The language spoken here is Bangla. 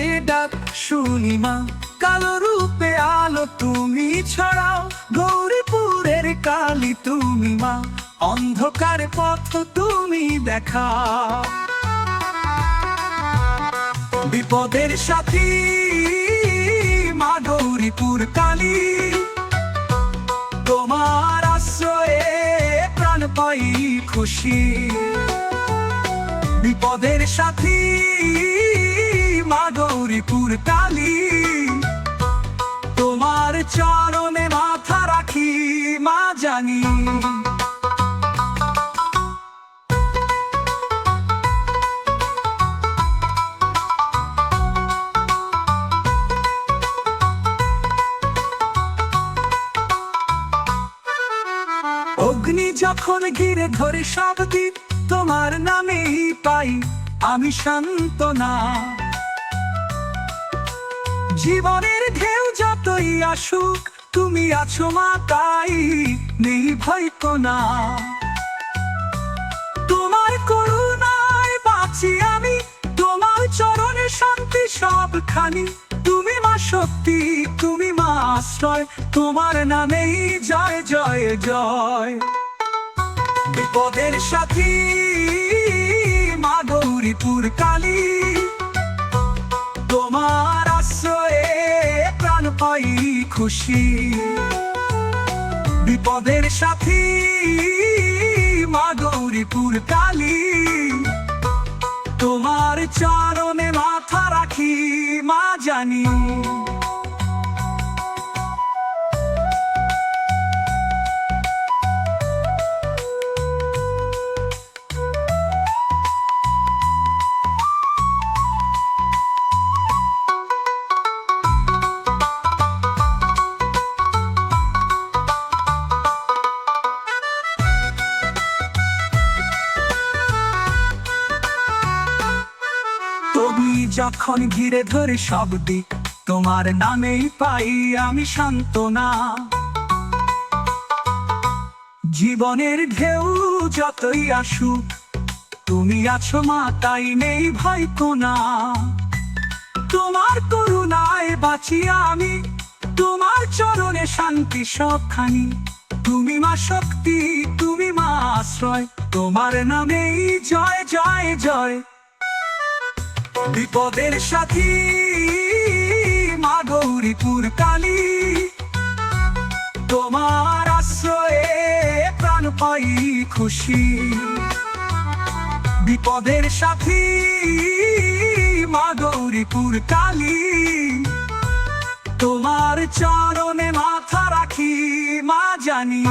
রাতে ডাক শুনি মা। কালো রূপে আলো তুমি ছড়াও, গৌরীপুরের কালী তুমি মা। অন্ধকার পথ তুমি দেখাও। বিপদের সাথী মা গৌরীপুর কালী। তোমার আশ্রয়ে প্রাণ পাই খুশি। বিপদের সাথী মা গৌরীপুর কালী তোমার চরণে মাথা রাখি, মা জানি। অগ্নি যখন ঘিরে ধরে সব তোমার নামেই পাই, আমি শান্ত না জীবনের ঢেউ যতই আসুক, তুমি আছো মা, তাই নেই ভয় না তোমার করুণায় বাঁচি আমি, তোমার চরণে শান্তি সবখানি। তুমি মা শক্তি, তুমি মা আশ্রয়, তোমার নামেই জয় জয় জয়। বিপদের সাথী পাই খুশি। বিপদের সাথে মা গৌরীপুর কালী। তোমার চরণে যখন ঘিরে ধরে সব দিক, তোমার নামেই পাই আমি শান্তনা জীবনের ঢেউ যতই আসুক, তুমি আছো মা, তাই নেই ভয় কোনা। তোমার করুণায় বাঁচি আমি, তোমার চরণে শান্তি সবখানি। তুমি মা শক্তি, তুমি মা আশ্রয়, তোমার নামেই জয় জয় জয়। বিপদের সাথী মা গৌরীপুর কালী। তোমার আশ্রয়ে প্রাণ পাই খুশি। বিপদের সাথী মা গৌরীপুর কালী। তোমার চরণে মাথা রাখি, মা জানি।